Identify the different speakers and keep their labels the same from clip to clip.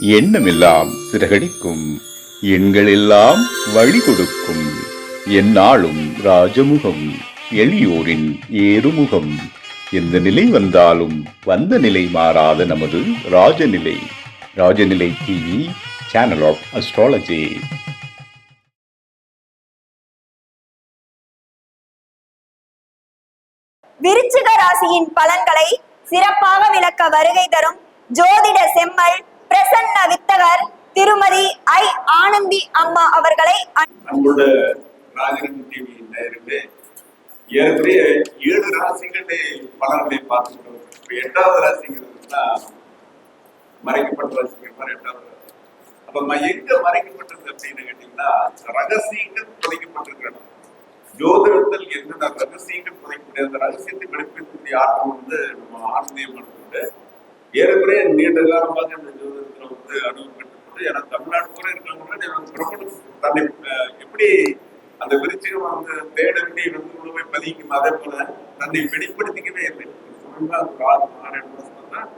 Speaker 1: எண்ணமெல்லாம் சிறகடிக்கும். எண்களெல்லாம் வழி கொடுக்கும் எந்நாளும் ராஜமுகம் எளியோரின் ஏறுமுகம். எந்த நிலை வந்தாலும் வந்த நிலை மாறாத நமது Rajanilai. Rajanilai TV channel of astrology
Speaker 2: விருச்சிக ராசியின் பலன்களை சிறப்பாக விளக்க வருகை தரும் ஜோதிட செம்மல் பிரசன்ன வித்தகர் திருமதி ஐ ஆனந்தி அம்மா அவர்களை
Speaker 3: நம்மளோட ராஜரன் டிவியில இருந்து ஏற்கனவே ஏழு ராசிகளே பலன்களை பார்த்துட்டோம் இப்ப எட்டாவது ராசிங்கிறதுனா மறைக்கப்பட்ட ராசிகள் மாதிரி எட்டாவது ராசி. அப்ப எங்க மறைக்கப்பட்டது அப்படின்னு கேட்டீங்கன்னா ரகசியங்கள் புதைக்கப்பட்டிருக்கிறோம் ஜோதிடத்தில் என்னென்ன ரகசியங்கள் புதைக்கக்கூடிய அந்த ரகசியத்தை வெளிப்படுத்தக்கூடிய ஆற்றல் வந்து நம்ம ஆனந்தியம் எடுத்துட்டு ஏறக்குறைய நீண்ட காலமாக இந்த ஜோதிடத்துல வந்து அனுபவப்பட்டு ஏன்னா தமிழ்நாடு கூட இருக்கவங்க பிரபலம் தன்னை எப்படி அந்த விருச்சிகம் வந்து தேடவில்லை வந்து உணவை பதிக்கும் அதே போல தன்னை வெளிப்படுத்திக்கவே இல்லை. சும்மா ஒரு ஆறு ஆறு ஏழு மாசம் தான்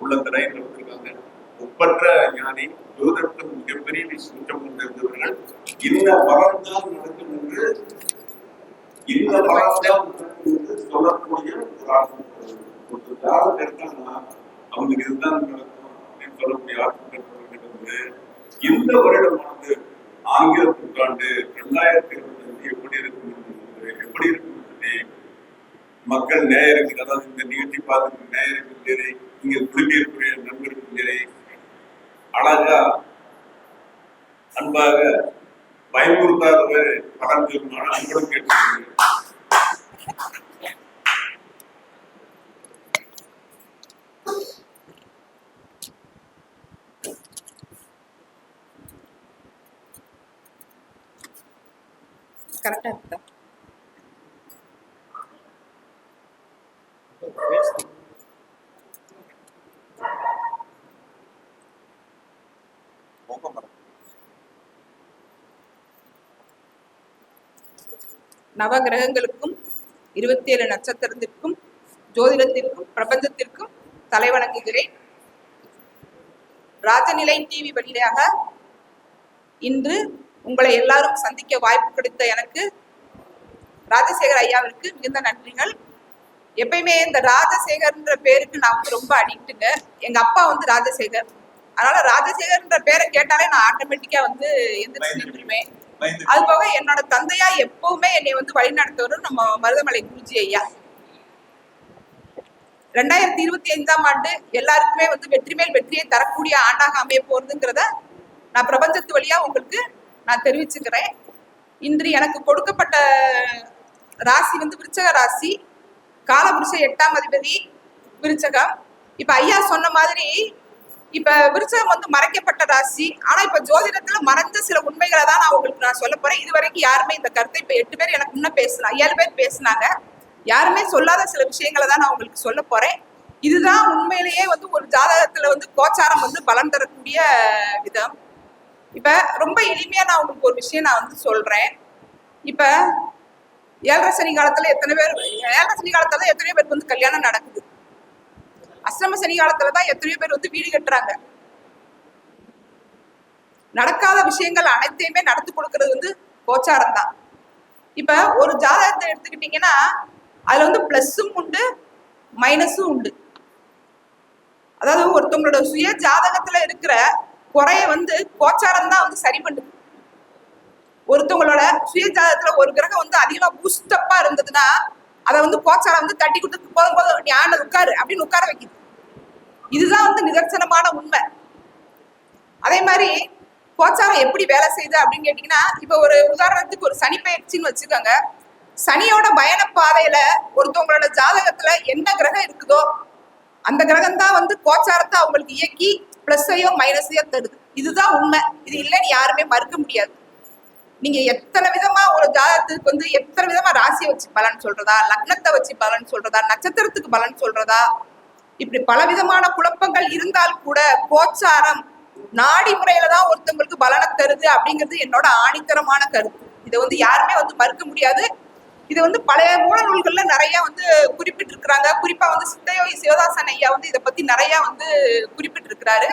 Speaker 3: உள்ள அந்த ரயில் வந்திருக்காங்க ஒப்பற்ற ஞானி ஜோதிடத்தில் மிகப்பெரிய சூற்றம் கொண்டிருந்தவர்கள் இந்த பலன்தான் நடக்கும் என்று இந்த பலன்தான் சொல்லக்கூடிய ஒரு ஆகும் ஒரு ஜாதகம் எடுத்தாங்கன்னா அவங்க இதுதான் நடக்கும். சொல்லக்கூடிய ஆட்கள் வந்து இந்த வருடமானது ஆங்கில புத்தாண்டு ரெண்டாயிரத்தி இருபத்தி அஞ்சு எப்படி இருக்கும் எப்படி இருக்கும் மக்கள் நேயருக்கு அதாவது இந்த நிகழ்ச்சி பார்த்து நேயருக்கும் சரி இங்க குடியிருக்கிற நண்பருக்கும் சரி அழகா அன்பாக பயமுறுத்தாத படம் சொல்லுமான அன்புடன் கேட்டு
Speaker 4: கரெக்டாக இருக்குதா நவ கிரகங்களுக்கும் இருபத்தி ஏழு நட்சத்திரத்திற்கும் ஜோதிடத்திற்கும் பிரபஞ்சத்திற்கும் தலை வணங்குகிறேன். ராஜநிலை டிவி வழியாக இன்று உங்களை எல்லாரும் சந்திக்க வாய்ப்பு கிடைத்த எனக்கு ராஜசேகர் ஐயாவிற்கு மிகுந்த நன்றிகள். எப்பயுமே இந்த ராஜசேகர்ன்ற பேருக்கு நான் வந்து ரொம்ப அடிக்ட்டுங்க எங்க அப்பா வந்து ராஜசேகர். அதனால ராஜசேகர்ன்ற பேரை கேட்டாலே நான் ஆட்டோமேட்டிக்கா வந்து எந்திரிச்சு நின்றுவேன் அது போக என்னோட தந்தையா எப்பவுமே என்னை வந்து வழிநடத்துவரும் நம்ம மருதமலை குருஜி ஐயா. ரெண்டாயிரத்தி இருபத்தி ஐந்தாம் ஆண்டு எல்லாருக்குமே வந்து வெற்றி மேல் வெற்றியை தரக்கூடிய ஆண்டாக அமைய போறதுங்கிறத நான் பிரபஞ்சத்து வழியா உங்களுக்கு நான் தெரிவிச்சுக்கிறேன். இன்று எனக்கு கொடுக்கப்பட்ட ராசி வந்து விருச்சக ராசி. காலபுருஷ எட்டாம் அதிபதி விருச்சகம். இப்ப ஐயா சொன்ன மாதிரி இப்ப விருச்சகம் வந்து மறைக்கப்பட்ட ராசி. ஆனா இப்ப ஜோதிடத்துல மறைஞ்ச சில உண்மைகளை தான் நான் உங்களுக்கு நான் சொல்ல போறேன். இது வரைக்கும் யாருமே இந்த கருத்தை இப்ப எட்டு பேர் எனக்கு முன்ன பேசலாம் ஏழு பேர் பேசினாங்க. யாருமே சொல்லாத சில விஷயங்களை தான் நான் உங்களுக்கு சொல்ல போறேன். இதுதான் உண்மையிலேயே வந்து ஒரு ஜாதகத்துல வந்து கோச்சாரம் வந்து பலன் தரக்கூடிய விதம். இப்ப ரொம்ப எளிமையா நான் உங்களுக்கு ஒரு விஷயம் நான் வந்து சொல்றேன். இப்ப ஏழரை சனி காலத்துல எத்தனை பேர் ஏழரை சனி காலத்துல எத்தனையோ பேருக்கு வந்து கல்யாணம் நடக்குது. அஷ்டம சனி காலத்துல தான் எத்தனையோ பேர் வந்து வீடு கட்டுறாங்க. நடக்காத விஷயங்கள் அனைத்தையுமே நடத்தி கொடுக்கறது வந்து கோச்சாரம் தான். இப்ப ஒரு ஜாதகத்தை எடுத்துக்கிட்டீங்கன்னா அதுல வந்து பிளஸ்ஸும் உண்டு மைனஸும் உண்டு. அதாவது ஒருத்தவங்களோட சுய ஜாதகத்துல இருக்கிற குறைய வந்து கோச்சாரம் தான் வந்து சரி பண்ணுது. ஒருத்தவங்களோட சுய ஜாதகத்துல ஒரு கிரகம் வந்து அதிகமா பூஸ்டப்பா இருந்ததுன்னா அதை வந்து கோச்சாரம் வந்து தட்டி கொடுத்து போதும் போதும் ஞான உட்காரு அப்படின்னு உட்கார வைக்குது. இதுதான் வந்து நிதர்சனமான உண்மை. அதே மாதிரி கோச்சாரம் எப்படி வேலை செய்யுது அப்படின்னு கேட்டீங்கன்னா இப்போ ஒரு உதாரணத்துக்கு ஒரு சனி பயிற்சின்னு வச்சுக்கோங்க. சனியோட பயண பாதையில ஒருத்தவங்களோட ஜாதகத்துல என்ன கிரகம் இருக்குதோ அந்த கிரகம் தான் வந்து கோச்சாரத்தை அவங்களுக்கு இயக்கி பிளஸ்ஸையோ மைனஸையோ தருது. இதுதான் உண்மை. இது இல்லைன்னு யாருமே மறுக்க முடியாது. நீங்க எத்தனை விதமா ஒரு ஜாதகத்துக்கு வந்து எத்தனை விதமா ராசியை வச்சு பலன் சொல்றதா லக்னத்தை வச்சு பலன் சொல்றதா நட்சத்திரத்துக்கு பலன் சொல்றதா இப்படி பல விதமான குழப்பங்கள் இருந்தால் கூட கோச்சாரம் நாடி முறையில தான் ஒருத்தவங்களுக்கு பலனை தருது அப்படிங்கிறது என்னோட ஆணித்தரமான கருத்து. இதை வந்து யாருமே வந்து மறுக்க முடியாது. இது வந்து பழைய மூல நூல்கள்ல நிறைய வந்து குறிப்பிட்டிருக்கிறாங்க. குறிப்பா வந்து சித்தயோகி சிவதாசன் ஐயா வந்து இதை பத்தி நிறைய வந்து குறிப்பிட்டிருக்கிறாரு.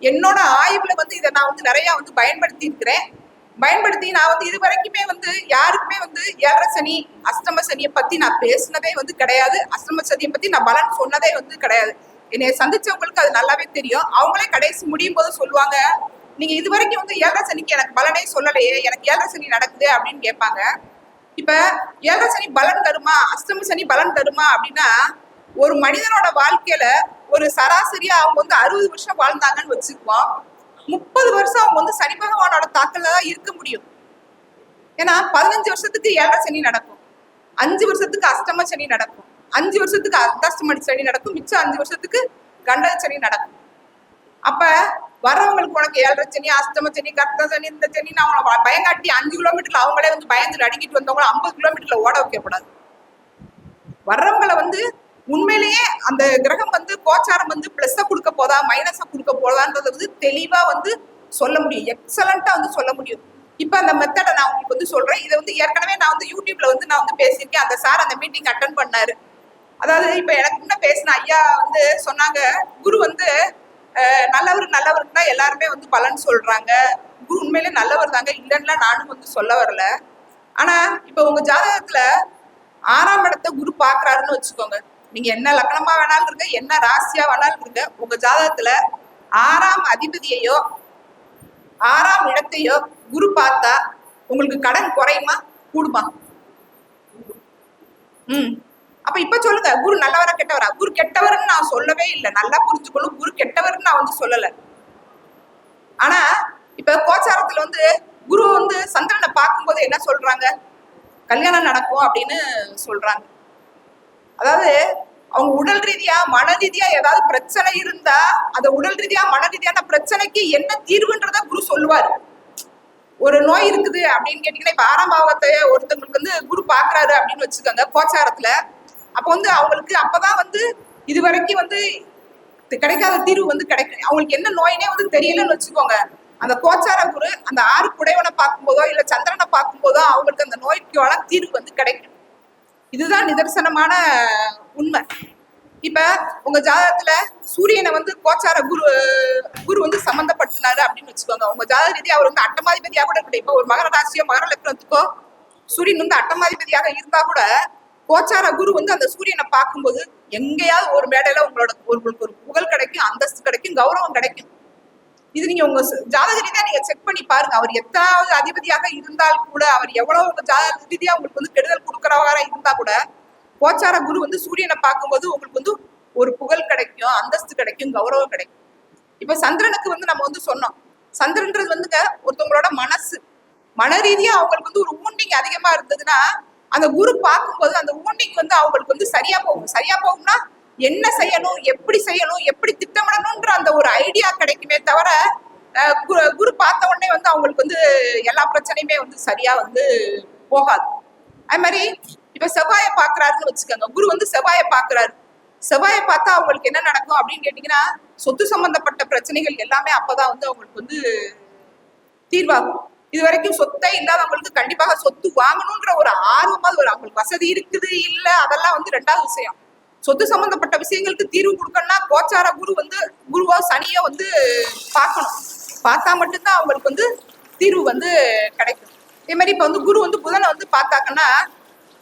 Speaker 4: என்னோட ஆய்வுல வந்து இதை நான் வந்து நிறைய வந்து பயன்படுத்தி இருக்கிறேன் பயன்படுத்தி நான் வந்து இது வரைக்குமே வந்து யாருக்குமே வந்து ஏழரை சனி அஷ்டம சனியை பத்தி நான் பேசினதே வந்து கிடையாது. அஷ்டம சனியை பத்தி நான் பலன் சொன்னதே வந்து கிடையாது. என்னை சந்திச்சவங்களுக்கு அது நல்லாவே தெரியும். அவங்களே கடைசி முடியும் போது சொல்லுவாங்க நீங்க இது வரைக்கும் வந்து ஏழரை சனிக்கு எனக்கு பலனே சொல்லலையே எனக்கு ஏழரை சனி நடக்குது அப்படின்னு கேட்பாங்க. இப்ப ஏழரை சனி பலன் தருமா அஷ்டம சனி பலன் தருமா அப்படின்னா ஒரு மனிதனோட வாழ்க்கையில ஒரு சராசரியா அவங்க வந்து அறுபது வருஷம் வாழ்ந்தாங்கன்னு வச்சுக்குவோம். முப்பது வருஷம் அவங்க வந்து சனி பகவானோட தாக்கல தான் இருக்க முடியும். ஏன்னா பதினஞ்சு வருஷத்துக்கு ஏழரை சனி நடக்கும். அஞ்சு வருஷத்துக்கு அஷ்டம சனி நடக்கும். அஞ்சு வருஷத்துக்கு அர்த்தாஷ்டம சனி நடக்கும். மிச்சம் அஞ்சு வருஷத்துக்கு கண்டக சனி நடக்கும். அப்ப வர்றவங்களுக்கு உனக்கு ஏழரை சனி அஷ்டம சனி கர்த்த சனி இந்த சனி நான் அவங்களை பயங்காட்டி அஞ்சு கிலோமீட்டர்ல அவங்களே வந்து பயந்து அடிக்கிட்டு வந்தவங்கள ஐம்பது கிலோமீட்டர்ல ஓட வைக்கக்கூடாது. வர்றவங்களை வந்து உண்மையிலேயே அந்த கிரகம் வந்து கோச்சாரம் வந்து பிளஸ்ஸ கொடுக்க போதா மைனஸ கொடுக்க போதான்றத வந்து தெளிவா வந்து சொல்ல முடியும். எக்ஸலண்டா வந்து சொல்ல முடியும். இப்ப அந்த மெத்தடை நான் உங்களுக்கு வந்து சொல்றேன். இதை வந்து ஏற்கனவே நான் வந்து யூடியூப்ல வந்து நான் வந்து பேசியிருக்கேன். அந்த சார் அந்த மீட்டிங் அட்டன் பண்ணாரு. அதாவது இப்ப எனக்கு முன்ன பேசின ஐயா வந்து சொன்னாங்க குரு வந்து நல்லவர் நல்லவர்னு தான் எல்லாருமே வந்து பலன் சொல்றாங்க. குரு உண்மையிலே நல்லவர் தாங்க. இல்லைன்னா நானும் வந்து சொல்ல வரல. ஆனா இப்ப உங்க ஜாதகத்துல ஆறாம் இடத்த குரு பாக்குறாருன்னு வச்சுக்கோங்க. நீங்க என்ன லக்னமா வேணாலும் இருங்க என்ன ராசியா வேணாலும் இருங்க. உங்க ஜாதகத்துல ஆறாம் அதிபதியையோ ஆறாம் இடத்தையோ குரு பார்த்தா உங்களுக்கு கடன் குறையுமா? கூடுமா? ம். அப்ப இப்ப சொல்லுங்க குரு நல்லவரா கெட்டவரா? குரு கெட்டவர்னு நான் சொல்லவே இல்லை. நல்லா புரிஞ்சுக்கணும். குரு கெட்டவர்னு நான் வந்து சொல்லல. ஆனா இப்ப கோச்சாரத்துல வந்து குரு வந்து சந்திரனை பார்க்கும்போது என்ன சொல்றாங்க? கல்யாணம் நடக்கும் அப்படின்னு சொல்றாங்க. அதாவது அவங்க உடல் ரீதியா மன ரீதியா ஏதாவது பிரச்சனை இருந்தா அந்த உடல் ரீதியா மன ரீதியான பிரச்சனைக்கு என்ன தீர்வுன்றத குரு சொல்லுவாரு. ஒரு நோய் இருக்குது அப்படின்னு கேட்டீங்கன்னா இப்ப ஆறாம் பாவத்தை ஒருத்தவங்களுக்கு வந்து குரு பாக்குறாரு அப்படின்னு வச்சுக்கோங்க கோச்சாரத்துல. அப்ப வந்து அவங்களுக்கு அப்பதான் வந்து இது வரைக்கும் வந்து இது கிடைக்காத தீர்வு வந்து கிடைக்கும் அவங்களுக்கு என்ன நோயினே வந்து தெரியலன்னு வச்சுக்கோங்க. அந்த கோச்சார குரு அந்த ஆறு குடைவனை பார்க்கும்போதோ இல்ல சந்திரனை பார்க்கும்போதோ அவங்களுக்கு அந்த நோய்க்கான தீர்வு வந்து கிடைக்கும். இதுதான் நிதர்சனமான உண்மை. இப்ப உங்க ஜாதகத்துல சூரியனை வந்து கோச்சார குரு குரு வந்து சம்பந்தப்படுத்தினாரு அப்படின்னு வச்சுக்கோங்க. உங்க ஜாதக ரீதியாக அவர் வந்து அட்டமாதிபதியா கூட இருக்கட்டும். இப்ப ஒரு மகர ராசியோ மகர லக்னத்துக்கோ சூரியன் வந்து அட்டமாதிபதியாக இருந்தா கூட கோச்சார குரு வந்து அந்த சூரியனை பார்க்கும்போது எங்கேயாவது ஒரு மேடையில உங்களோட உங்களுக்கு ஒரு புகழ் கிடைக்கும் அந்தஸ்து கிடைக்கும் கௌரவம் கிடைக்கும். இது நீங்க உங்க ஜாதக ரீதியா நீங்க செக் பண்ணி பாருங்க. அவர் எத்தனாவது அதிபதியாக இருந்தால் கூட அவர் எவ்வளவு உங்க ஜாதக ரீதியா உங்களுக்கு வந்து கெடுதல் கொடுக்கறவரா இருந்தா கூட கோச்சார குரு வந்து சூரியனை பார்க்கும்போது உங்களுக்கு வந்து ஒரு புகழ் கிடைக்கும் அந்தஸ்து கிடைக்கும் கௌரவம் கிடைக்கும். இப்ப சந்திரனுக்கு வந்து நம்ம வந்து சொன்னோம். சந்திரன்றது வந்துங்க ஒருத்தவங்களோட மனசு. மன ரீதியா அவங்களுக்கு வந்து ஒரு ஊண்டிங் அதிகமா இருந்ததுன்னா அந்த குரு பார்க்கும்போது அந்த ஊண்டிங் வந்து அவங்களுக்கு வந்து சரியா போகும். சரியா போகும்னா என்ன செய்யணும் எப்படி செய்யணும் எப்படி திட்டமிடணும்ன்ற அந்த ஒரு ஐடியா கிடைக்குமே தவிர குரு- குரு பார்த்த உடனே வந்து அவங்களுக்கு வந்து எல்லா பிரச்சனையுமே வந்து சரியா வந்து போகாது. அது மாதிரி இப்ப செவ்வாயை பாக்குறாருன்னு வச்சுக்கோங்க. குரு வந்து செவ்வாயை பாக்குறாரு செவ்வாயை பார்த்தா அவங்களுக்கு என்ன நடக்கும் அப்படின்னு கேட்டீங்கன்னா சொத்து சம்பந்தப்பட்ட பிரச்சனைகள் எல்லாமே அப்பதான் வந்து அவங்களுக்கு வந்து தீர்வாகும். இது வரைக்கும் சொத்தே இல்லாதவங்களுக்கு கண்டிப்பாக சொத்து வாங்கணுன்ற ஒரு ஆர்வமாவது அது அவங்களுக்கு வசதி இருக்குது இல்ல அதெல்லாம் வந்து ரெண்டாவது விஷயம். சொத்து சம்பந்தப்பட்ட விஷயங்களுக்கு தீர்வு கொடுக்கணும்னா கோச்சார குரு வந்து குருவோ சனியோ வந்து பார்க்கணும். பார்த்தா மட்டும்தான் அவங்களுக்கு வந்து தீர்வு வந்து கிடைக்கும். இதே மாதிரி இப்ப வந்து குரு வந்து புதனை வந்து பார்த்தாங்கன்னா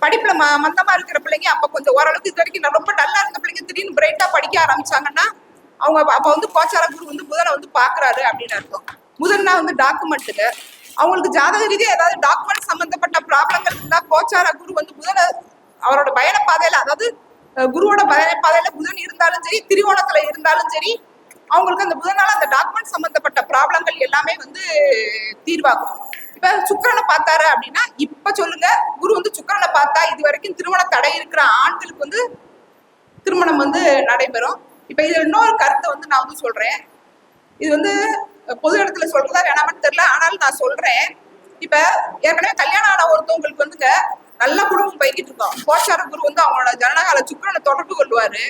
Speaker 4: படிப்புல ம மந்தமா இருக்கிற பிள்ளைங்க அப்ப கொஞ்சம் ஓரளவுக்கு இது வரைக்கும் நான் ரொம்ப டல்லா இருந்த பிள்ளைங்க திடீர்னு பிரைட்டா படிக்க ஆரம்பிச்சாங்கன்னா அவங்க அப்ப- வந்து கோச்சார குரு வந்து புதனை வந்து பாக்குறாரு அப்படின்னு அர்த்தம். முதன்னா வந்து டாக்குமெண்ட்டுங்க அவங்களுக்கு ஜாதக ரீதியாக ஏதாவது டாக்குமெண்ட் சம்மந்தப்பட்ட ப்ராப்ளங்கள் இருந்தால் கோச்சார குரு வந்து புதனை அவரோட பயண பாதையில அதாவது குருவோட பயண பாதையில புதன் இருந்தாலும் சரி திரிவோணத்துல இருந்தாலும் சரி அவங்களுக்கு அந்த புதனால் அந்த டாக்குமெண்ட் சம்மந்தப்பட்ட ப்ராப்ளங்கள் எல்லாமே வந்து தீர்வாகும். இப்போ சுக்கரனை பார்த்தாரு அப்படின்னா இப்போ சொல்லுங்க குரு வந்து சுக்கரனை பார்த்தா இது வரைக்கும் திருமண தடை இருக்கிற ஆண்களுக்கு வந்து திருமணம் வந்து நடைபெறும். இப்போ இது இன்னொரு கருத்தை வந்து நான் வந்து சொல்றேன். இது வந்து பொது இடத்துல சொல்றதா வேணாமன்னு தெரியல நான் சொல்றேன். இப்ப ஏற்கனவே கல்யாணம் ஆன ஒருத்தவங்களுக்கு வந்துங்க நல்ல குடும்பம் போய்கிட்டு இருக்கோம். கோச்சார குரு வந்து அவங்களோட ஜனநாயக சுக்கிரனை தொடர்பு கொள்வாரு.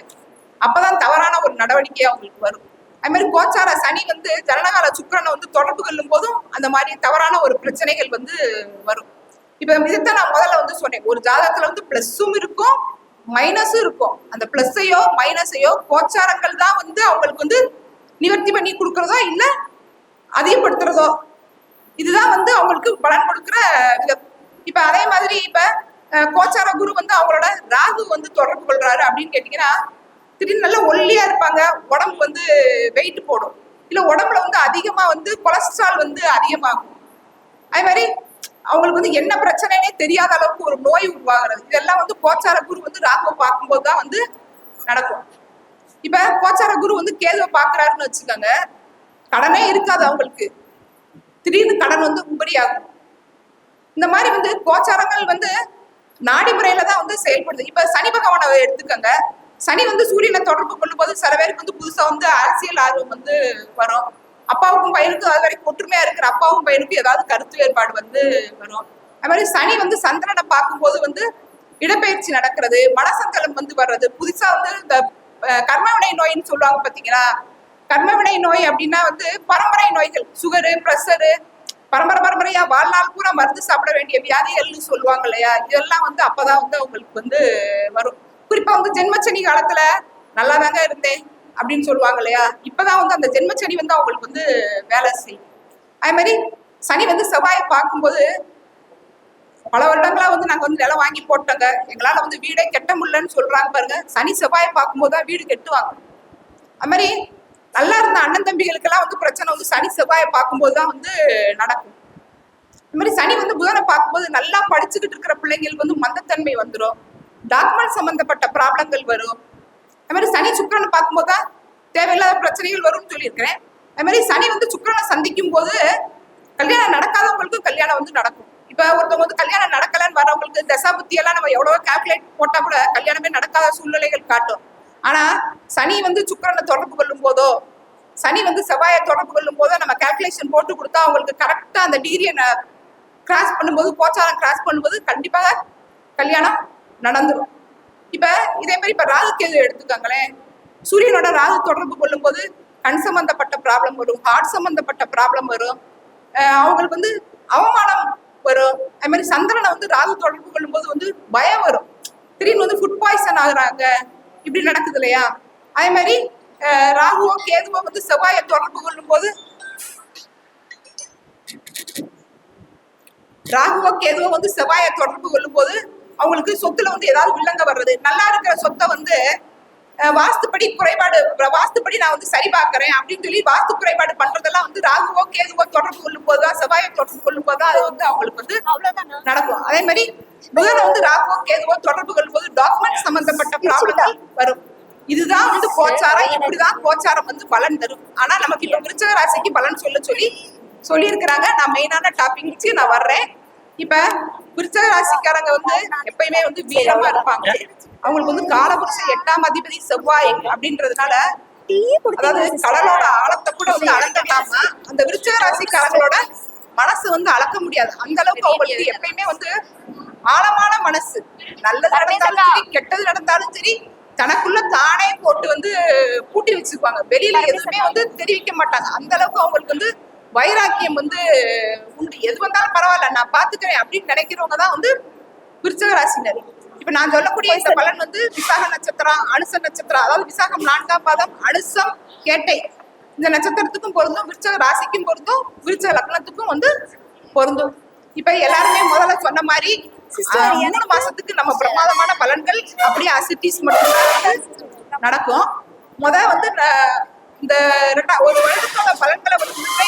Speaker 4: அப்பதான் தவறான ஒரு நடவடிக்கை அவங்களுக்கு வரும். அது மாதிரி கோச்சார சனி வந்து ஜனநாயக சுக்கிரனை வந்து தொடர்பு கொள்ளும் போதும் அந்த மாதிரி தவறான ஒரு பிரச்சனைகள் வந்து வரும். இப்ப இதைத்தான் நான் முதல்ல வந்து சொன்னேன். ஒரு ஜாதகத்துல வந்து பிளஸ்ஸும் இருக்கும் மைனஸும் இருக்கும். அந்த பிளஸ்ஸையோ மைனஸையோ கோச்சாரங்கள் தான் வந்து அவங்களுக்கு வந்து நிவர்த்தி பண்ணி கொடுக்கறதோ இல்ல அதிகப்படுத்துறதோ? இதுதான் வந்து அவங்களுக்கு பலன் கொடுக்குற விதம். இப்ப அதே மாதிரி இப்ப கோச்சார குரு வந்து அவங்களோட ராகு வந்து தொடர்பு கொள்றாரு அப்படின்னு கேட்டீங்கன்னா திடீர்னு நல்லா ஒல்லியா இருப்பாங்க உடம்பு வந்து வெயிட் போடும். இல்ல உடம்புல வந்து அதிகமா வந்து கொலஸ்ட்ரால் வந்து அதிகமாகும். அதே மாதிரி அவங்களுக்கு வந்து என்ன பிரச்சனைனே தெரியாத அளவுக்கு ஒரு நோய் உருவாகிறது. இதெல்லாம் வந்து கோச்சார குரு வந்து ராகுவை பார்க்கும்போது தான் வந்து நடக்கும். இப்ப கோச்சார குரு வந்து கேதுவை பாக்குறாருன்னு வச்சுக்கோங்க கடனே இருக்காது அவங்களுக்கு. திடீர்னு கடன் வந்து உபரி ஆகும் இந்த மாதிரி வந்து கோச்சாரங்கள் வந்து நாடி முறையில தான் வந்து செயல்படுது. இப்ப சனி பகவானை எடுத்துக்கோங்க. சனி வந்து சூரியனை தொடர்பு கொள்ளும் போது சில பேருக்கு வந்து புதுசா வந்து அரசியல் ஆர்வம் வந்து வரும். அப்பாவுக்கும் பையனுக்கும் அது வரைக்கும் ஒற்றுமையா இருக்கிற அப்பாவும் பையனுக்கும் ஏதாவது கருத்து வேறுபாடு வந்து வரும். அது மாதிரி சனி வந்து சந்திரனை பார்க்கும்போது வந்து இடப்பெயர்ச்சி நடக்கிறது மனசங்கலம் வந்து வர்றது. புதுசா வந்து இந்த கர்மவினை நோயின்னு சொல்லுவாங்க பாத்தீங்கன்னா கர்மவினை நோய் அப்படின்னா வந்து பரம்பரை நோய்கள். சுகரு ப்ரெஷரு பரம்பரை பரம்பரையா வாழ்நாள் பூரா மருந்து சாப்பிட வேண்டிய வியாதிகள்னு சொல்லுவாங்க இல்லையா? இதெல்லாம் வந்து அப்பதான் வந்து அவங்களுக்கு வந்து வரும். குறிப்பா வந்து ஜென்மச்சனி காலத்துல நல்லா தாங்க இருந்தேன் அப்படின்னு சொல்லுவாங்க இல்லையா? இப்பதான் வந்து அந்த ஜென்மச்சனி வந்து அவங்களுக்கு வந்து வேலை செய்யும். அதே மாதிரி சனி வந்து செவ்வாயை பார்க்கும்போது பல வருடங்களா வந்து நாங்க வந்து நிலம் வாங்கி போட்டோங்க. எங்களால வந்து வீடே கெட்ட முடியலன்னு சொல்றாங்க பாருங்க. சனி செவ்வாயை பார்க்கும்போது தான் வீடு கெட்டுவாங்க. அது மாதிரி நல்லா இருந்த அண்ணன் தம்பிகளுக்கெல்லாம் வந்து பிரச்சனை வந்து சனி செவ்வாயை பார்க்கும்போது தான் வந்து நடக்கும். இந்த மாதிரி சனி வந்து புதனை பார்க்கும்போது நல்லா படிச்சுக்கிட்டு இருக்கிற பிள்ளைங்களுக்கு வந்து மந்தத்தன்மை வந்துடும் டாக்குமெண்ட் சம்பந்தப்பட்ட ப்ராப்ளங்கள் வரும். அது மாதிரி சனி சுக்கிரனை பார்க்கும்போது தான் தேவையில்லாத பிரச்சனைகள் வரும்னு சொல்லியிருக்கிறேன். அது மாதிரி சனி வந்து சுக்கரனை சந்திக்கும் போது கல்யாணம் நடக்காதவங்களுக்கும் கல்யாணம் வந்து நடக்கும். இப்ப ஒருத்தவங்க வந்து கல்யாணம் நடக்கலன்னு வரவங்களுக்கு தசா எல்லாம் நம்ம எவ்வளவோ கால்குலேட் போட்டா கூட கல்யாணமே நடக்காத சூழ்நிலைகள் காட்டும். ஆனா சனி வந்து சுக்கரனை தொடர்பு கொள்ளும் போதோ சனி வந்து செவ்வாயை தொடர்பு கொள்ளும் போதோ நம்ம கால்குலேஷன் போட்டு கொடுத்தா அவங்களுக்கு கரெக்டா அந்த டிகிரியை கிராஸ் பண்ணும்போது போச்சாரம் கிராஸ் பண்ணும்போது கண்டிப்பாக கல்யாணம் நடந்துடும் இப்ப இதே மாதிரி இப்ப ராகு கேது எடுத்துக்கோங்களேன். சூரியனோட ராகு தொடர்பு கொள்ளும்போது கண் சம்பந்தப்பட்ட ப்ராப்ளம் வரும் ஹார்ட் சம்பந்தப்பட்ட ப்ராப்ளம் வரும். அவங்களுக்கு வந்து அவமானம் வரும். அது மாதிரி சந்திரனை வந்து ராகு தொடர்பு கொள்ளும்போது வந்து பயம் வரும். திடீர்னு வந்து ஃபுட் பாய்சன் ஆகுறாங்க. இப்படி நடக்குது இல்லையா அதே மாதிரி ராகுவோ கேதுவோ வந்து செவ்வாயை தொடர்பு கொள்ளும் போது ராகுவோ கேதுவோ வந்து செவ்வாயை தொடர்பு கொள்ளும் போது அவங்களுக்கு சொத்துல வந்து ஏதாவது வில்லங்க வர்றது நல்லா இருக்கிற சொத்தை வந்து வாஸ்துப்படி குறைபாடு வாஸ்துப்படி நான் வந்து சரி பார்க்கறேன் அப்படின்னு சொல்லி வாஸ்து குறைபாடு பண்றதெல்லாம் வந்து ராகுவோ கேதுவோ தொடர்பு கொள்ளும் போதுதான் செவ்வாயை தொடர்பு கொள்ளும் போதுதான் அது வந்து அவங்களுக்கு வந்து நடக்கும். அதே மாதிரி புதனை வந்து ராகுவோ கேதுவோ தொடர்பு கொள்ளும் போது டாக்குமெண்ட் சம்பந்தப்பட்ட ப்ராப்ளங்கள் வரும். இதுதான் வந்து கோச்சாரம். இப்படிதான் கோச்சாரம் வந்து பலன் தரும். ஆனா நமக்கு இப்ப விருச்சக ராசிக்கு பலன் சொல்ல சொல்லி சொல்லியிருக்கிறாங்க. நான் மெயினான டாபிக் நான் வர்றேன். இப்ப விருச்சக ராசிக்காரங்க வந்து எப்பயுமே வந்து வீரமா இருப்பாங்க. அவங்களுக்கு வந்து காலபுருஷ எட்டாம் அதிபதி செவ்வாய் அப்படின்றதுனால அதாவது கடலோட ஆழத்தை கூட வந்து அளந்துடலாமா அந்த விருச்சக ராசிக்காரங்களோட மனசு வந்து அளக்க முடியாது. அந்த அளவுக்கு அவங்களுக்கு எப்பயுமே வந்து ஆழமான மனசு. நல்லது நடந்தாலும் சரி கெட்டது நடந்தாலும் சரி தனக்குள்ள தானே போட்டு வந்து பூட்டி வச்சுக்குவாங்க வெளியில எதுவுமே வந்து தெரிவிக்க மாட்டாங்க. அந்த அளவுக்கு அவங்களுக்கு வந்து வைராக்கியம் வந்து உண்டு. எது வந்தாலும் பரவாயில்ல நான் பாத்துக்கிறேன் அப்படின்னு நினைக்கிறவங்க தான் வந்து விருச்சக ராசினர் இப்ப நான் சொல்லக்கூடிய இந்த பலன் வந்து விசாக நட்சத்திரம் அனுச நட்சத்திரம் அதாவது விசாகம் நான்காம் பாதம் அனுசம் கேட்டை. இந்த நட்சத்திரத்துக்கும் பொருந்தும் விருச்சக ராசிக்கும் பொருந்தும் விருச்சக லக்னத்துக்கும் வந்து பொருந்தும். இப்ப எல்லாருமே முதல்ல சொன்ன மாதிரி மூணு மாசத்துக்கு நம்ம பிரமாதமான பலன்கள் அப்படியே அசிட்டிஸ் மட்டும் நடக்கும். முத வந்து இந்த ரெண்டா ஒரு வருடத்தோட பலன்களை வந்து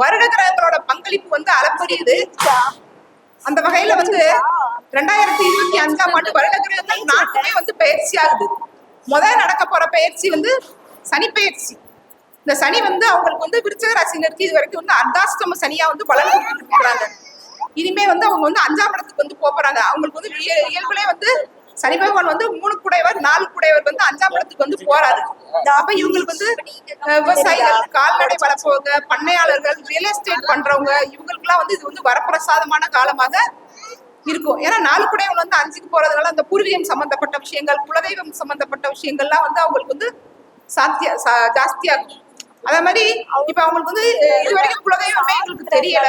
Speaker 4: வருட கிரகங்களோட பங்களிப்பு வந்து அளப்பரியது. அந்த வகையில வந்து ரெண்டாயிரத்தி இருபத்தி அஞ்சாம் ஆண்டு வருட கிரகங்கள் நாட்டுமே வந்து பயிற்சி ஆகுது. முதல் நடக்க போற பயிற்சி வந்து சனி பயிற்சி. இந்த சனி வந்து அவங்களுக்கு வந்து விருச்சக ராசினருக்கு இது வரைக்கும் வந்து அர்த்தாஷ்டம சனியா வந்து பலன் கொடுத்துட்டு இருக்காங்க இனிமே வந்து அவங்க வந்து அஞ்சாம் இடத்துக்கு வந்து போறாங்க. அவங்களுக்கு வந்து இய- இயல்புலே வந்து சனி பகவான் வந்து மூணு குடையவர் நாலு குடையவர் வந்து அஞ்சாம் இடத்துக்கு வந்து போறாரு. அப்ப இவங்களுக்கு வந்து விவசாயிகள் கால்நடை வளர்ப்பவங்க பண்ணையாளர்கள் ரியல் எஸ்டேட் பண்றவங்க இவங்களுக்குலாம் வந்து இது வந்து வரப்பிரசாதமான காலமாக இருக்கும். ஏன்னா நாலு குடையவன் வந்து அஞ்சுக்கு போறதுனால அந்த பூர்வீகம் சம்பந்தப்பட்ட விஷயங்கள் குலதெய்வம் சம்பந்தப்பட்ட விஷயங்கள்லாம் வந்து அவங்களுக்கு வந்து சாத்திய சா- ஜாஸ்தியாகும். அதே மாதிரி இப்ப அவங்களுக்கு வந்து அஹ், இது வரைக்கும் குலதெய்வமே எங்களுக்கு தெரியல.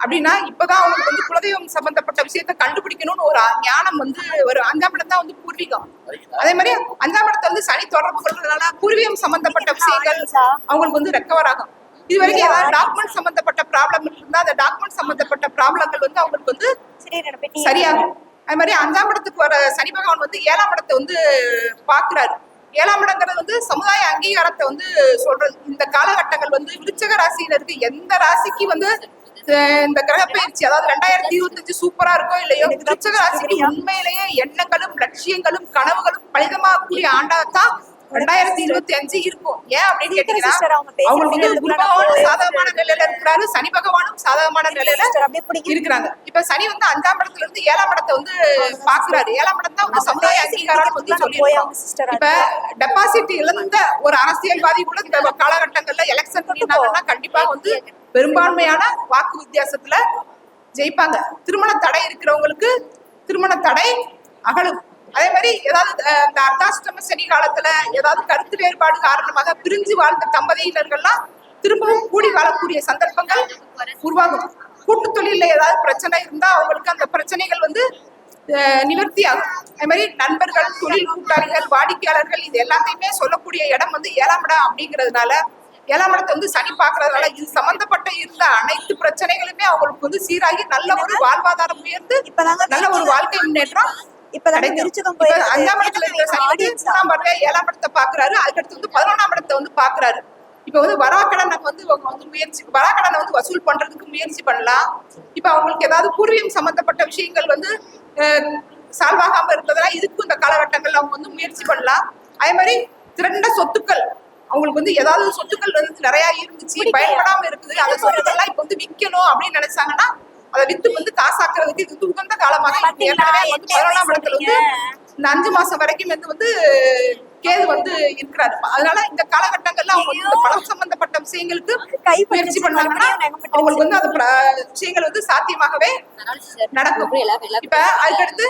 Speaker 4: அப்படின்னா இப்பதான் அவங்களுக்கு வந்து குலதெய்வம் சம்பந்தப்பட்ட விஷயத்த கண்டுபிடிக்கணும்னு ஒரு ஞானம் வந்து ஒரு அஞ்சாம் இடம் தான் வந்து பூர்வீகம். அதே மாதிரி அஞ்சாம் இடத்தை வந்து சனி தொடர்பு கொள்றதுனால பூர்வீகம் சம்பந்தப்பட்ட விஷயங்கள் அவங்களுக்கு வந்து ரெக்கவர் ஆகும். இது வரைக்கும் ஏதாவது டாக்குமெண்ட் சம்பந்தப்பட்ட ப்ராப்ளம் இருந்தா அந்த டாக்குமெண்ட் சம்பந்தப்பட்ட ப்ராப்ளங்கள் வந்து அவங்களுக்கு வந்து சரியாகும். அது மாதிரி அஞ்சாம் இடத்துக்கு வர சனி பகவான் வந்து ஏழாம் இடத்தை வந்து பாக்குறாரு ஏழாம் இடங்கிறது வந்து சமுதாய அங்கீகாரத்தை வந்து சொல்றது இந்த காலகட்டங்கள் வந்து விருச்சக ராசியினருக்கு எந்த ராசிக்கு வந்து இந்த கிரகப்பயிற்சி அதாவது ரெண்டாயிரத்தி இருபத்தஞ்சு சூப்பரா இருக்கோ இல்லையோ விருச்சக ராசிக்கு உண்மையிலேயே எண்ணங்களும் லட்சியங்களும் கனவுகளும் பலிதமாகக்கூடிய ஆண்டாதான் ரெண்டாயிரத்தி இருபத்தி அஞ்சு இருக்கும். ஏன் அப்படின்னு கேட்டீங்கன்னா அவங்களுக்கு வந்து குரு
Speaker 2: எழுதுனா
Speaker 4: பகவானும்
Speaker 2: நான்
Speaker 4: சாதகமான நிலையில இருக்கிறாரு. சனி பகவானும் சாதகமான நிலையில. இருக்கிறாங்க. இப்ப சனி வந்து அஞ்சாம் இடத்துல இருந்து ஏழாம் இடத்தை வந்து பாக்குறாரு. ஏழாம் இடம் தான் வந்து சமுதாய அங்கீகாரம் வந்து
Speaker 2: sister
Speaker 4: இப்ப டெபாசிட் இழந்த ஒரு அரசியல்வாதி கூட இந்த காலகட்டங்கள்ல எலெக்ஷன் பண்ணினாங்கன்னா கண்டிப்பா வந்து பெரும்பான்மையான வாக்கு வித்தியாசத்துல ஜெயிப்பாங்க. திருமண தடை இருக்கிறவங்களுக்கு திருமண தடை அகலும். அதே மாதிரி ஏதாவது இந்த அர்த்தாஷ்டம சனி காலத்துல ஏதாவது கருத்து வேறுபாடு காரணமாக பிரிஞ்சு வாழ்ந்த தம்பதியினர்கள்லாம் திரும்பவும் கூடி வாழக்கூடிய சந்தர்ப்பங்கள் உருவாகும். கூட்டு தொழில ஏதாவது பிரச்சனை இருந்தா அவங்களுக்கு அந்த பிரச்சனைகள் வந்து நிவர்த்தி ஆகும் அதே மாதிரி நண்பர்கள் தொழில் கூட்டாளிகள் வாடிக்கையாளர்கள் இது எல்லாத்தையுமே சொல்லக்கூடிய இடம் வந்து ஏழாம் இடம் அப்படிங்கிறதுனால ஏழாம் இடத்தை வந்து சனி பார்க்கறதுனால இது சம்பந்தப்பட்ட இருந்த அனைத்து பிரச்சனைகளுமே அவங்களுக்கு வந்து சீராகி நல்ல ஒரு வாழ்வாதாரம் உயர்ந்து நல்ல ஒரு வாழ்க்கை முன்னேற்றம் கிடைக்கும்.
Speaker 2: விருச்சிகம் போயிருக்கு.
Speaker 4: அஞ்சாம் இடத்துல? மூணாம் பார்வை ஏழாம் இடத்தை பாக்குறாரு. அதுக்கடுத்து வந்து பதினொன்றாம் இடத்தை வந்து பாக்குறாரு. இப்ப வந்து வராக்கடனை வந்து அவங்க வந்து முயற்சி வராக்கடனை வந்து வசூல் பண்றதுக்கு முயற்சி பண்ணலாம். இப்ப அவங்களுக்கு ஏதாவது பூர்வீகம் சம்பந்தப்பட்ட விஷயங்கள் வந்து சால்வ் ஆகாம இருந்ததுனா இதுக்கும் இந்த காலகட்டங்கள்ல அவங்க வந்து முயற்சி பண்ணலாம். அதே மாதிரி திரண்ட சொத்துக்கள். அவங்களுக்கு வந்து ஏதாவது சொத்துக்கள் வந்து நிறைய இருந்துச்சு பயன்படாம இருக்குது. அந்த சொத்துக்கள்லாம் இப்ப வந்து விக்கணும் அப்படின்னு நினைச்சாங்கன்னா அதை வித்து வந்து காசாக்குறதுக்கு இது உகந்த காலமாக பதினொன்றாம் இடத்துல வந்து இந்த அஞ்சு மாசம் வரைக்கும் வந்து வந்து கேது வந்து இருக்கிறாரு. அதனால இந்த காலகட்டங்கள்ல அவங்க வந்து பணம் சம்பந்தப்பட்ட விஷயங்களுக்கு
Speaker 2: கை
Speaker 4: முயற்சி பண்ணாங்கன்னா அவங்களுக்கு வந்து அந்த பிர- விஷயங்கள் வந்து சாத்தியமாகவே நடக்கும். இப்ப அதுக்கடுத்து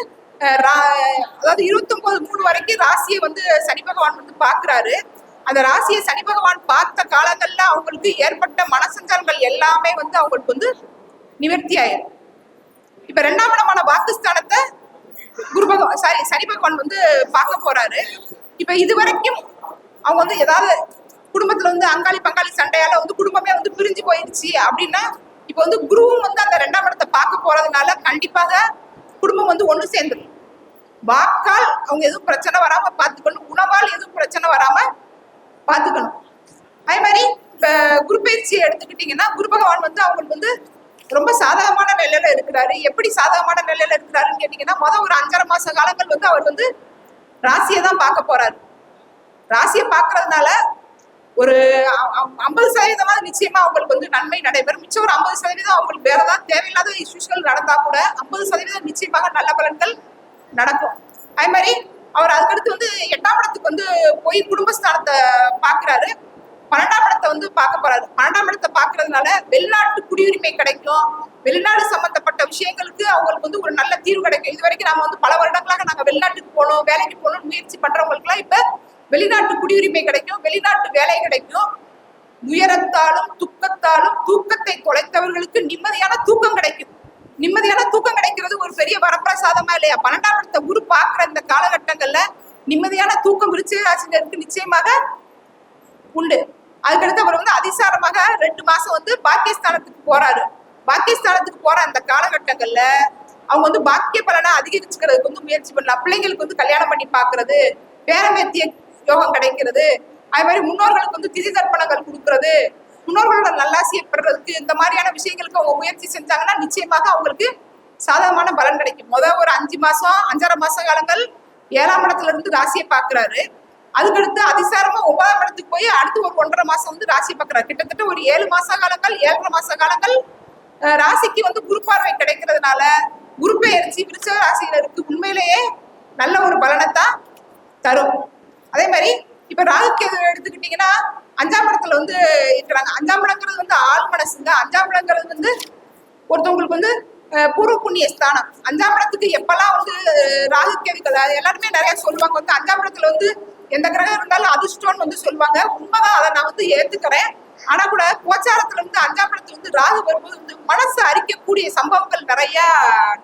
Speaker 4: அதாவது இருபத்தொன்பது மூணு வரைக்கும் ராசியை வந்து சனி பகவான் வந்து பாக்குறாரு அந்த ராசியை சனி பகவான் பார்த்த காலங்கள்ல அவங்களுக்கு ஏற்பட்ட மனசஞ்சலங்கள் எல்லாமே வந்து அவங்களுக்கு வந்து நிவர்த்தி ஆயிரும் இப்ப ரெண்டாம் இடமான வாக்குஸ்தானத்தை குரு பகவான் சாரி சனி பகவான் வந்து பார்க்க போறாரு. இப்ப இது வரைக்கும் அவங்க வந்து ஏதாவது குடும்பத்துல வந்து அங்காளி பங்காளி சண்டையால வந்து குடும்பமே வந்து பிரிஞ்சு போயிடுச்சு அப்படின்னா இப்ப வந்து குருவும் வந்து அந்த ரெண்டாம் இடத்தை பார்க்க போறதுனால கண்டிப்பாக குடும்பம் வந்து ஒண்ணு சேர்ந்துடும் வாக்கால் அவங்க எதுவும் பிரச்சனை வராம பார்த்துக்கணும். உணவால் எதுவும் பிரச்சனை வராம பார்த்துக்கணும். அதே மாதிரி இப்ப குரு பயிற்சியை எடுத்துக்கிட்டீங்கன்னா குரு பகவான் வந்து அவங்களுக்கு வந்து ரொம்ப சாதகமான நிலையில இருக்கிறாரு. எப்படி சாதகமான நிலையில இருக்கிறாருன்னு கேட்டீங்கன்னா மொதல் ஒரு அஞ்சரை மாச காலங்கள் வந்து அவர் வந்து ராசியை தான் பார்க்க போறாரு. ராசியை பார்க்கறதுனால ஒரு ஐம்பது சதவீதமாவது நிச்சயமா அவங்களுக்கு வந்து நன்மை நடைபெறும். மிச்சம் ஒரு ஐம்பது சதவீதம் அவங்களுக்கு வேற ஏதாவது தேவையில்லாத இஷ்யூஸ்கள் நடந்தா கூட ஐம்பது சதவீதம் நிச்சயமாக நல்ல பலன்கள் நடக்கும். அதே மாதிரி அவர் அதுக்கடுத்து வந்து எட்டாம் இடத்துக்கு வந்து போய் குடும்பஸ்தானத்தை பாக்குறாரு பன்னெண்டாம் இடத்தை வந்து பார்க்க போறாரு. பன்னெண்டாம் இடத்தை பாக்குறதுனால வெளிநாட்டு குடியுரிமை கிடைக்கும். வெளிநாடு சம்பந்தப்பட்ட விஷயங்களுக்கு அவங்களுக்கு வந்து ஒரு நல்ல தீர்வு கிடைக்கும். இது வரைக்கும் நாம வந்து பல வருடங்களாக நாங்க வெளிநாட்டுக்கு போகணும் வேலைக்கு போகணும்னு முயற்சி பண்றவங்களுக்கு எல்லாம் இப்ப வெளிநாட்டு குடியுரிமை கிடைக்கும் வெளிநாட்டு வேலை கிடைக்கும். உயரத்தாலும் துக்கத்தாலும் தூக்கத்தை தொலைத்தவர்களுக்கு நிம்மதியான தூக்கம் கிடைக்கும். நிம்மதியான தூக்கம் கிடைக்கிறது ஒரு பெரிய வரப்பிரசாதமா இல்லையா? பன்னெண்டாம் இடத்தை குரு பாக்குற இந்த காலகட்டங்கள்ல நிம்மதியான தூக்கம் விருச்சிக ராசினருக்கு நிச்சயமாக உண்டு. அதுக்கடுத்து அவர் வந்து அதிசாரமாக ரெண்டு மாசம் வந்து பாகிஸ்தானத்துக்கு போறாரு. பாகிஸ்தானத்துக்கு போற அந்த காலகட்டங்கள்ல அவங்க வந்து பாக்கிய பலனை அதிகரிச்சுக்கிறதுக்கு வந்து முயற்சி பண்ணலாம். பிள்ளைங்களுக்கு வந்து கல்யாணம் பண்ணி பாக்குறது பேரமேத்திய யோகம் கிடைக்கிறது அது மாதிரி முன்னோர்களுக்கு வந்து திதி தர்ப்பணங்கள் கொடுக்கறது முன்னோர்களோட நல்லாசியை பெறதுக்கு இந்த மாதிரியான விஷயங்களுக்கு அவங்க முயற்சி செஞ்சாங்கன்னா நிச்சயமாக அவங்களுக்கு சாதகமான பலன் கிடைக்கும். முத ஒரு அஞ்சு மாசம் அஞ்சரை மாச காலங்கள் ஏழாம் இடத்துல இருந்து ராசியை பாக்குறாரு. அதுக்கடுத்து அதிசாரமா ஒன்பதாம் இடத்துக்கு போய் அடுத்து ஒரு ஒன்றரை மாசம் வந்து ராசி பார்க்கறாரு. கிட்டத்தட்ட ஒரு ஏழு மாச காலங்கள் ஏழரை மாச காலங்கள் ராசிக்கு வந்து குரு பார்வை கிடைக்கிறதுனால குரு பெயர்ச்சி விருச்சக ராசியினருக்கு உண்மையிலேயே நல்ல ஒரு பலனைத்தான் தரும். அதே மாதிரி இப்ப ராகுக்கேது எடுத்துக்கிட்டீங்கன்னா அஞ்சாம் இடத்துல வந்து இருக்கிறாங்க. அஞ்சாம் இடங்கிறது வந்து ஆள் மனசுங்க. அஞ்சாம் இடங்கிறது வந்து ஒருத்தவங்களுக்கு வந்து பூர்வ புண்ணிய ஸ்தானம். அஞ்சாம் இடத்துக்கு எப்பெல்லாம் வந்து ராகு கேதுக்கள் எல்லாருமே நிறைய சொல்லுவாங்க. வந்து அஞ்சாம் இடத்துல வந்து எந்த கிரகம் இருந்தாலும் அதிர்ஷ்டம்னு வந்து சொல்லுவாங்க. உண்மைதான் அதை நான் வந்து ஏத்துக்கிறேன். ஆனா கூட கோச்சாரத்துல இருந்து அஞ்சாம் இடத்துல வந்து ராகு வரும்போது வந்து மனசு அரிக்கக்கூடிய சம்பவங்கள் நிறைய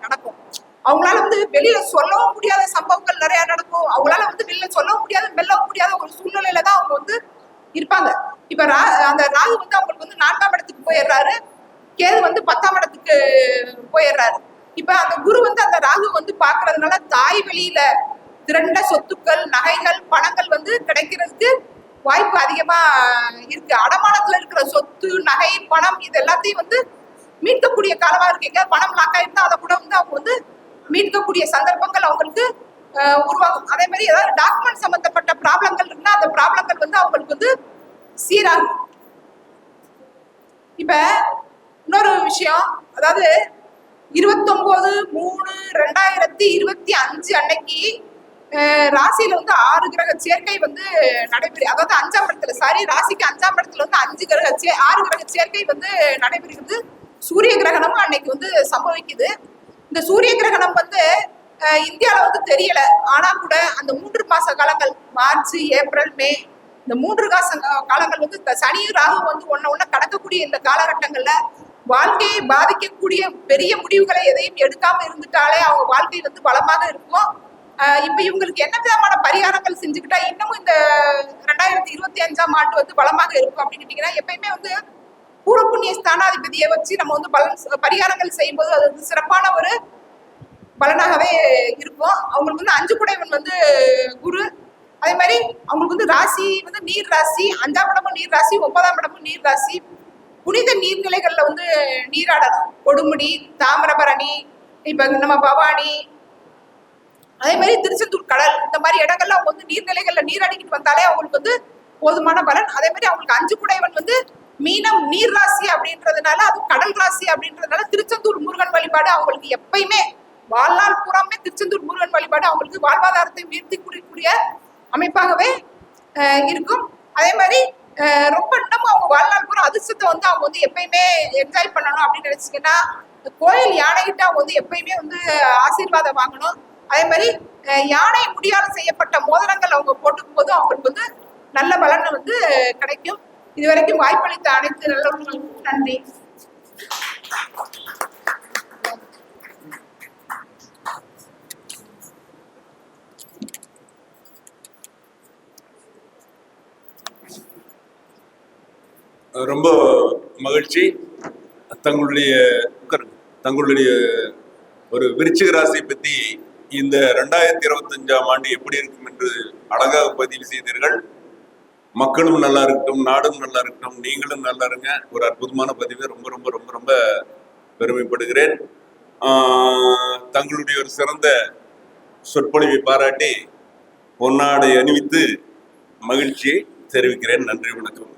Speaker 4: நடக்கும். அவங்களால வந்து வெளியில சொல்லவும் முடியாத சம்பவங்கள் நிறைய நடக்கும். அவங்களால வந்து வெளியில சொல்லவும் முடியாத மெல்லவும் முடியாத ஒரு சூழ்நிலையில தான் அவங்க வந்து இருப்பாங்க. இப்ப ரா அந்த ராகு வந்து அவங்களுக்கு வந்து நான்காம் இடத்துக்கு போயிடுறாரு. கேது வந்து பத்தாம் இடத்துக்கு போயிடுறாரு. இப்ப அந்த குரு வந்து அந்த ராகு வந்து பாக்குறதுனால தாய் வெளியில திரண்ட சொத்துக்கள் நகைகள் பணங்கள் வந்து கிடைக்கிறதுக்கு வாய்ப்பு அதிகமா இருக்கு. அடமானத்துல இருக்கிற சொத்து நகை பணம் இது எல்லாத்தையும் வந்து மீட்கக்கூடிய காலமா இருக்கீங்க பணம் லாக் ஆயிருந்தா அதை கூட வந்து அவங்க வந்து மீட்கக்கூடிய சந்தர்ப்பங்கள் அவங்களுக்கு உருவாகும். அதே மாதிரி ஏதாவது டாக்குமெண்ட் சம்பந்தப்பட்ட ப்ராப்ளங்கள் இருந்தா அந்த ப்ராப்ளங்கள் வந்து அவங்களுக்கு வந்து சீராகும். இப்ப இன்னொரு விஷயம் அதாவது இருபத்தொன்பது மூணு ரெண்டாயிரத்தி இருபத்தி அஞ்சு அன்னைக்கு ராசியில வந்து ஆறு கிரக சேர்க்கை வந்து நடைபெறு அதாவது அஞ்சாம் இடத்துல சாரி ராசிக்கு அஞ்சாம் இடத்துல வந்து அஞ்சு கிரக சே ஆறு கிரக சேர்க்கை வந்து நடைபெறுகிறது. சூரிய கிரகணமும் அன்னைக்கு வந்து சம்பவிக்குது. இந்த சூரிய கிரகணம் வந்து இந்தியாவில் வந்து தெரியல. ஆனா கூட அந்த மூன்று மாச காலங்கள் மார்ச் ஏப்ரல் மே இந்த மூன்று காச காலங்கள் வந்து சனியும் ராகு வந்து ஒன்ன ஒண்ணு கடக்கக்கூடிய இந்த காலகட்டங்கள்ல வாழ்க்கையை பாதிக்கக்கூடிய பெரிய முடிவுகளை எதையும் எடுக்காம இருந்துட்டாலே அவங்க வாழ்க்கை வந்து பலமாக இருக்கும். இப்ப இவங்களுக்கு என்ன விதமான பரிகாரங்கள் செஞ்சுக்கிட்டா இன்னமும் இந்த ரெண்டாயிரத்தி இருபத்தி அஞ்சாம் ஆண்டு வந்து பலமாக இருக்கும் அப்படின்னு கேட்டீங்கன்னா எப்பயுமே வந்து பூரப்புண்ணிய ஸ்தானாதிபதியை வச்சு நம்ம வந்து பலன் பரிகாரங்கள் செய்யும்போது அது வந்து சிறப்பான ஒரு பலனாகவே இருக்கும். அவங்களுக்கு வந்து அஞ்சு குடைவன் வந்து குரு. அதே மாதிரி அவங்களுக்கு வந்து ராசி வந்து நீர் ராசி அஞ்சாம் இடமும் நீர் ராசி ஒன்பதாம் இடமும் நீர் ராசி. புனித நீர்நிலைகள்ல வந்து நீராடலாம். கொடுமுடி தாமிரபரணி இப்ப நம்ம பவானி அதே மாதிரி திருச்செந்தூர் கடல் இந்த மாதிரி இடங்கள்ல அவங்க வந்து நீர்நிலைகள்ல நீராடிக்கிட்டு வந்தாலே அவங்களுக்கு வந்து போதுமான பலன். அதே மாதிரி அவங்களுக்கு அஞ்சு குடைவன் வந்து மீனம் நீர் ராசி அப்படின்றதுனால அது கடல் ராசி அப்படின்றதுனால திருச்செந்தூர் முருகன் வழிபாடு அவங்களுக்கு எப்பயுமே வாழ்நாள் பூராமே திருச்செந்தூர் முருகன் வழிபாடு அவங்களுக்கு வாழ்வாதாரத்தை உயர்த்தி கூடிய அமைப்பாகவே இருக்கும். அதே மாதிரி ரொம்ப இன்னமும் அவங்க வாழ்நாள் பூரா அதிர்ஷ்டத்தை வந்து அவங்க வந்து எப்பயுமே என்ஜாய் பண்ணணும் அப்படின்னு நினைச்சிங்கன்னா இந்த கோயில் யானைகிட்ட அவங்க வந்து எப்பயுமே வந்து ஆசீர்வாதம் வாங்கணும். அதே மாதிரி யானை முடியால் செய்யப்பட்ட மோதிரங்கள் அவங்க போட்டுக்கும் போது அவங்களுக்கு வந்து நல்ல பலன் வந்து கிடைக்கும். இதுவரைக்கும் வாய்ப்பளித்த அனைத்து நல்லவர்களுக்கும் நன்றி.
Speaker 3: ரொம்ப மகிழ்ச்சி. தங்களுடைய தங்களுடைய ஒரு விருச்சிக ராசியை பத்தி இந்த ரெண்டாயிரத்தி இருபத்தஞ்சாம் ஆண்டு எப்படி இருக்கும் என்று அழகாக பதிவு செய்தீர்கள். மக்களும் நல்லா இருக்கட்டும் நாடும் நல்லா இருக்கட்டும் நீங்களும் நல்லா இருங்க. ஒரு அற்புதமான பதிவு. ரொம்ப ரொம்ப ரொம்ப ரொம்ப பெருமைப்படுகிறேன். தங்களுடைய ஒரு சிறந்த சொற்பொழிவை பாராட்டி பொன்னாடை அணிவித்து மகிழ்ச்சியை தெரிவிக்கிறேன். நன்றி வணக்கம்.